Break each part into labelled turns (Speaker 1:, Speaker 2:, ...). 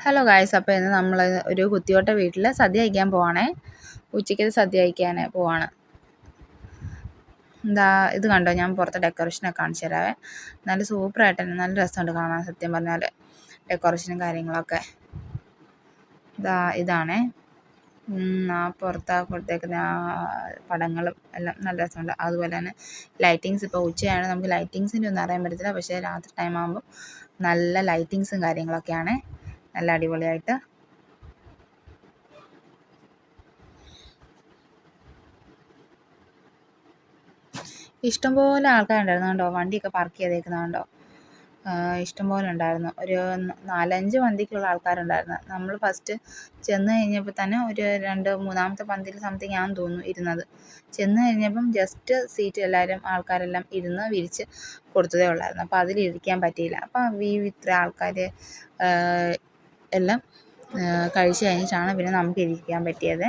Speaker 1: Hello guys അപ്പോൾ ഇന്ന് നമ്മൾ ഒരു കുത്തിയോട്ട വീട്ടിൽ സദ്യ അയക്കാൻ പോവാണേ. ഉച്ചയ്ക്ക് സദ്യ അയക്കാൻ പോവാണ്. എന്താ ഇത് കണ്ടോ? ഞാൻ പുറത്തെ ഡെക്കറേഷനൊക്കെ കാണിച്ചു തരാവേ. നല്ല സൂപ്പറായിട്ട് തന്നെ നല്ല രസമുണ്ട് കാണാൻ സത്യം പറഞ്ഞാൽ ഡെക്കറേഷനും കാര്യങ്ങളൊക്കെ. ഇതാ ഇതാണേ. ആ പുറത്ത് കൊടുത്തേക്കുന്ന പടങ്ങളും എല്ലാം നല്ല രസമുണ്ട്. അതുപോലെ തന്നെ ലൈറ്റിങ്സ് ഇപ്പോൾ ഉച്ചയാണ്. നമുക്ക് ലൈറ്റിങ്സിന്റെ ഒന്നും അറിയാൻ പറ്റത്തില്ല. പക്ഷേ രാത്രി ടൈം ആകുമ്പോൾ നല്ല ലൈറ്റിങ്സും കാര്യങ്ങളൊക്കെയാണ്. നല്ല അടിപൊളിയായിട്ട്. ഇഷ്ടംപോലെ ആൾക്കാരുണ്ടായിരുന്നു കണ്ടോ? വണ്ടിയൊക്കെ പാർക്ക് ചെയ്തേക്കുന്ന കണ്ടോ? ഇഷ്ടംപോലെ ഉണ്ടായിരുന്നു. ഒരു നാലഞ്ച് പന്തിക്കുള്ള ആൾക്കാരുണ്ടായിരുന്നു. നമ്മൾ ഫസ്റ്റ് ചെന്ന് കഴിഞ്ഞപ്പോൾ തന്നെ ഒരു രണ്ട് മൂന്നാമത്തെ പന്തിയിൽ സംതിങ് ആണെന്ന് തോന്നുന്നു ഇരുന്നത്. ചെന്ന് കഴിഞ്ഞപ്പം ജസ്റ്റ് സീറ്റ് എല്ലാവരും ആൾക്കാരെല്ലാം ഇരുന്ന് വിരിച്ച് കൊടുത്തതേ ഉള്ളായിരുന്നു. അപ്പോൾ അതിലിരിക്കാൻ പറ്റിയില്ല. അപ്പം ഈ ഇത്ര ആൾക്കാർ എല്ലാം കഴിച്ച് കഴിഞ്ഞിട്ടാണ് പിന്നെ നമുക്ക് ഇരിക്കാൻ പറ്റിയത്.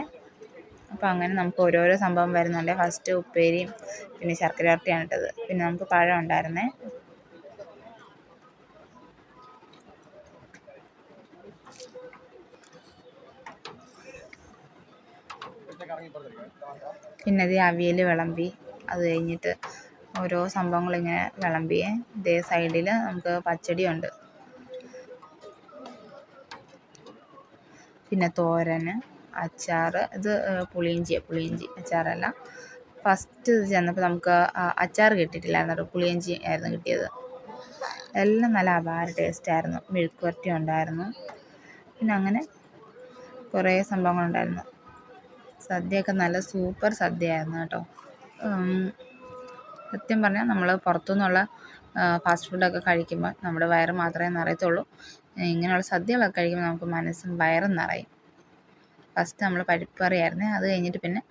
Speaker 1: അപ്പോൾ അങ്ങനെ നമുക്ക് ഓരോരോ സംഭവം വരുന്നുണ്ട്. ഫസ്റ്റ് ഉപ്പേരിയും പിന്നെ ശർക്കര വരട്ടിയാണ് ഇട്ടത്. പിന്നെ നമുക്ക് പഴം ഉണ്ടായിരുന്നേ. പിന്നെ അത് അവിയൽ വിളമ്പി അത് കഴിഞ്ഞിട്ട് ഓരോ സംഭവങ്ങളിങ്ങനെ വിളമ്പിയേ. ഇതേ സൈഡിൽ നമുക്ക് പച്ചടിയുണ്ട്. പിന്നെ തോരൻ അച്ചാർ ഇത് പുളിയിഞ്ചി പുളിയിഞ്ചി അച്ചാറല്ല. ഫസ്റ്റ് ചെന്നപ്പോൾ നമുക്ക് അച്ചാർ കിട്ടിയിട്ടില്ലായിരുന്നു കേട്ടോ പുളിയിഞ്ചി ആയിരുന്നു കിട്ടിയത്. എല്ലാം നല്ല അപാര ടേസ്റ്റായിരുന്നു മെഴുക്ക് വരട്ടി ഉണ്ടായിരുന്നു. പിന്നെ അങ്ങനെ കുറേ സംഭവങ്ങളുണ്ടായിരുന്നു. സദ്യയൊക്കെ നല്ല സൂപ്പർ സദ്യ ആയിരുന്നു കേട്ടോ സത്യം പറഞ്ഞാൽ നമ്മൾ പുറത്തുനിന്നുള്ള ഫാസ്റ്റ് ഫുഡൊക്കെ കഴിക്കുമ്പോൾ നമ്മുടെ വയറ് മാത്രമേ നിറയത്തുള്ളൂ. ഇങ്ങനെയുള്ള സദ്യകളൊക്കെ കഴിക്കുമ്പോൾ നമുക്ക് മനസ്സും വയറും നിറയും. ഫസ്റ്റ് നമ്മൾ പരിപ്പ് കറിയായിരുന്നു അത് കഴിഞ്ഞിട്ട് പിന്നെ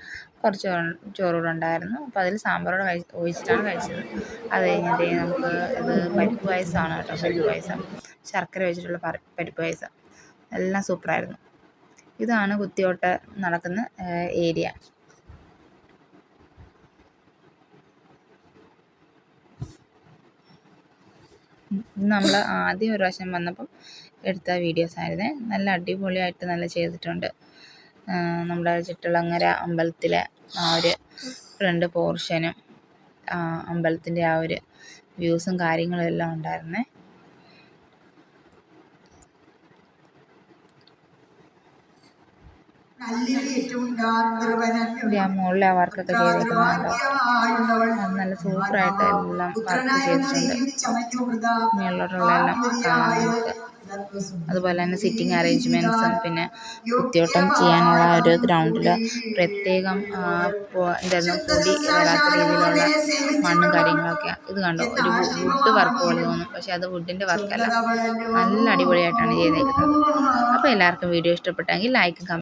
Speaker 1: കുറച്ച് ചോറ് ഉണ്ടായിരുന്നു. അപ്പോൾ അതിൽ സാമ്പാറോടെ കഴി ഒഴിച്ചിട്ടാണ് കഴിച്ചത്. അത് കഴിഞ്ഞിട്ട് നമുക്ക് ഇത് പരിപ്പ് പായസമാണ് കേട്ടോ പരിപ്പ് പായസം. ശർക്കര വെച്ചിട്ടുള്ള പരിപ്പ് പായസം. എല്ലാം സൂപ്പറായിരുന്നു ഇതാണ് കുത്തിയോട്ട നടക്കുന്ന ഏരിയ നമ്മൾ ആദ്യം ഒരു പ്രാവശ്യം വന്നപ്പം എടുത്ത വീഡിയോസ് ആയിരുന്നേ. നല്ല അടിപൊളിയായിട്ട് നല്ല ചെയ്തിട്ടുണ്ട്. നമ്മുടെ ചിറ്റളങ്ങര അമ്പലത്തിലെ ആ ഒരു ഫ്രണ്ട് പോർഷനും അമ്പലത്തിന്റെ ആ ഒരു വ്യൂസും കാര്യങ്ങളും എല്ലാം ഉണ്ടായിരുന്നേ. മുകളിലെ ആ വർക്കൊക്കെ ചെയ്തിരിക്കുന്നുണ്ട്. നല്ല സൂപ്പറായിട്ട് എല്ലാം വർക്ക് ചെയ്തിട്ടുണ്ട്. മുകളിലോട്ടുള്ള എല്ലാം കാണാൻ നമുക്ക് അതുപോലെ തന്നെ സിറ്റിംഗ് അറേഞ്ച്മെന്റ്സും പിന്നെ കുത്തിയോട്ടം ചെയ്യാനുള്ള ഒരു ഗ്രൗണ്ടിൽ പ്രത്യേകം എന്തായിരുന്നു പൊടി വരാത്ത രീതിയിലുള്ള മണ്ണും കാര്യങ്ങളൊക്കെ. ഇത് കണ്ടോ? ഒരു വുഡ് വർക്ക് പോലെ തോന്നും. പക്ഷേ അത് വുഡിന്റെ വർക്കല്ല നല്ല അടിപൊളിയായിട്ടാണ് ചെയ്തേക്കുന്നത്. അപ്പോൾ എല്ലാവർക്കും വീഡിയോ ഇഷ്ടപ്പെട്ടെങ്കിൽ ലൈക്കും